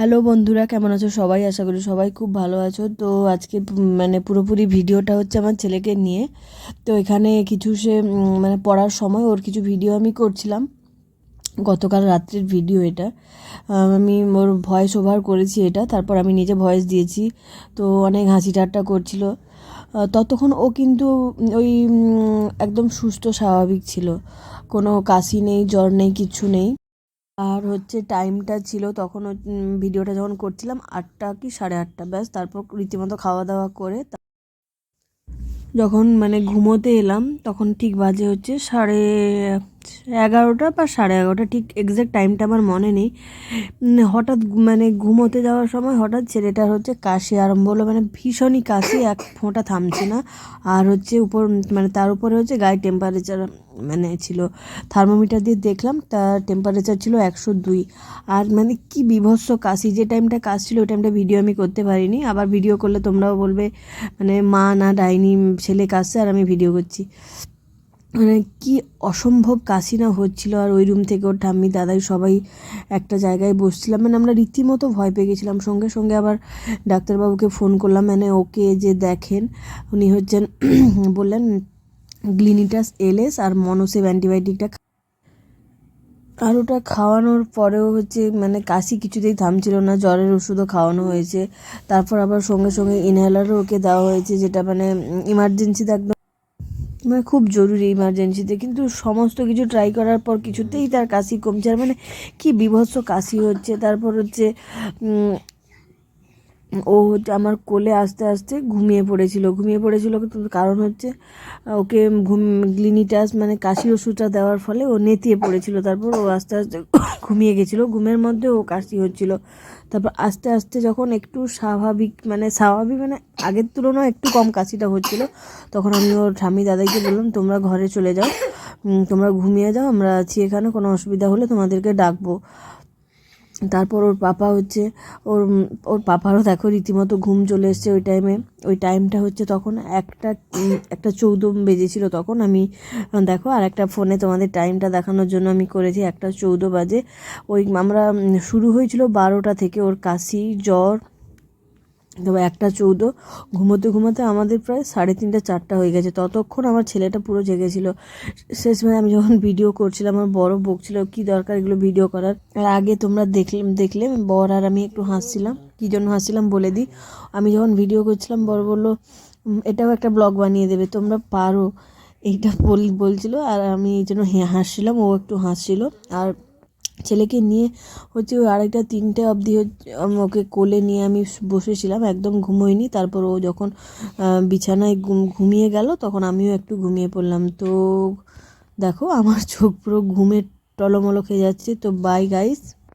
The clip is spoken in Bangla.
হ্যালো বন্ধুরা, কেমন আছো সবাই? আশা করি সবাই খুব ভালো আছো। তো আজকে মানে পুরোপুরি ভিডিওটা হচ্ছে আমার ছেলেকে নিয়ে। তো এখানে কিছু সে মানে পড়ার সময় ওর কিছু ভিডিও আমি করছিলাম। গতকাল রাত্রির ভিডিও এটা। আমি ওর ভয়েস ওভার করেছি এটা, তারপর আমি নিজে ভয়েস দিয়েছি। তো অনেক হাসি ঠাট্টা করছিল ততক্ষণ ও কিন্তু ওই একদম সুস্থ, স্বাভাবিক ছিল। কোনো কাশি নেই, জ্বর নেই, কিছু নেই। আর হচ্ছে টাইমটা ছিল তখন ভিডিওটা যখন করছিলাম আটটা কি সাড়ে আটটা, ব্যাস তারপর রীতিমতো খাওয়া দাওয়া করে যখন মানে ঘুমোতে এলাম, তখন ঠিক বাজে হচ্ছে সাড়ে এগারোটা বা সাড়ে এগারোটা, ঠিক এক্স্যাক্ট টাইমটা আমার মনে নেই। হঠাৎ মানে ঘুমোতে যাওয়ার সময় হঠাৎ ছেলেটার হচ্ছে কাশি আরম্ভ হলো মানে ভীষণই কাশি, এক ফোঁটা থামছে না। আর হচ্ছে উপর মানে তার উপরে হচ্ছে গায়ে টেম্পারেচার মানে ছিল থার্মোমিটার দিয়ে দেখলাম, তার টেম্পারেচার ছিল একশো দুই। আর মানে কি বিভৎস কাশি, যে টাইমটা কাজ ছিল, ওই টাইমটা ভিডিও আমি করতে পারিনি। আবার ভিডিও করলে তোমরাও বলবে মানে মা না ডাইনি, ছেলে কাশছে আর আমি ভিডিও করছি। মানে কি অসম্ভব কাশি না হচ্ছিল। আর ওই রুম থেকে ওর ঠাম্মি, দাদাই সবাই একটা জায়গায় বসছিলাম মানে আমরা রীতিমতো ভয় পেয়ে গেছিলাম। সঙ্গে সঙ্গে আবার ডাক্তারবাবুকে ফোন করলাম। মানে ওকে যে দেখেন, উনি হচ্ছেন, বললেন, গ্লিনিটাস এলএস আর মনোসেভ অ্যান্টিবায়োটিকটা আর ওটা খাওয়ানোর পরেও হচ্ছে মানে কাশি কিছুতেই থামছিল না। জ্বরের ওষুধও খাওয়ানো হয়েছে। তারপর আবার সঙ্গে সঙ্গে ইনহেলারও ওকে দেওয়া হয়েছে, যেটা মানে ইমার্জেন্সিতে একদম মানে খুব জরুরি ইমার্জেন্সিতে কিন্তু সমস্ত কিছু ট্রাই করার পর কিছুতেই তার কাশি কমছে। আর মানে কি বিভৎস কাশি হচ্ছে। তারপর হচ্ছে ও হচ্ছে আমার কোলে আস্তে আস্তে ঘুমিয়ে পড়েছিল। ঘুমিয়ে পড়েছিল কারণ হচ্ছে ওকে ঘুম, গ্লিনিটাস মানে কাশির ওষুধটা দেওয়ার ফলে ও নেতিয়ে পড়েছিল। তারপর ও আস্তে আস্তে ঘুমিয়ে গেছিল। ঘুমের মধ্যে ও কাশি হচ্ছিল। তারপর আস্তে আস্তে যখন একটু স্বাভাবিক মানে স্বাভাবিক মানে আগের তুলনায় একটু কম কাশিটা হচ্ছিল, তখন আমি ওর ঠাম্মি দাদাকে বললাম, তোমরা ঘরে চলে যাও। তোমরা ঘুমিয়ে যাও, আমরা আছি এখানে। কোনো অসুবিধা হলে তোমাদেরকে ডাকবো। তারপর ওর পাপা হচ্ছে, ওর ওর পাপারও দেখো রীতিমতো ঘুম চলে এসছে ওই টাইমে ওই টাইমটা হচ্ছে তখন একটা একটা চৌদ্দ বেজেছিল তখন আমি, দেখো আর একটা ফোনে তোমাদের টাইমটা দেখানোর জন্য আমি করেছি, একটা চৌদ্দ বাজে। ওই আমরা শুরু হয়েছিল বারোটা থেকে ওর কাশি, জ্বর তবে একটা চৌদ্দ, ঘুমোতে ঘুমোতে আমাদের প্রায় সাড়ে তিনটা, চারটা হয়ে গেছে। ততক্ষণ আমার ছেলেটা পুরো জেগেছিল। শেষমেশ আমি যখন ভিডিও করছিলাম, আমার বড় বকছিল কি দরকার এগুলো ভিডিও করার? আর আগে তোমরা দেখলে দেখলে বর আর আমি একটু হাসছিলাম। কী জন্য হাসছিলাম বলে দিই? আমি যখন ভিডিও করছিলাম, বর বলল এটাও একটা ব্লগ বানিয়ে দেবে, তোমরা পারো। এইটা বল, বলছিল, আর আমি এই জন্য হাসছিলাম, ও একটু হাসছিল। আর ছেলেকে নিয়ে হচ্ছে ওই আড়াইটা, তিনটে অবধি হচ্ছে ওকে কোলে নিয়ে আমি বসেছিলাম, একদম ঘুমোইনি তারপর ও যখন বিছানায় ঘুমিয়ে গেল, তখন আমিও একটু ঘুমিয়ে পড়লাম। তো দেখো, আমার চোখ পুরো ঘুমে টলমলো খেয়ে যাচ্ছে। তো বাই গাইস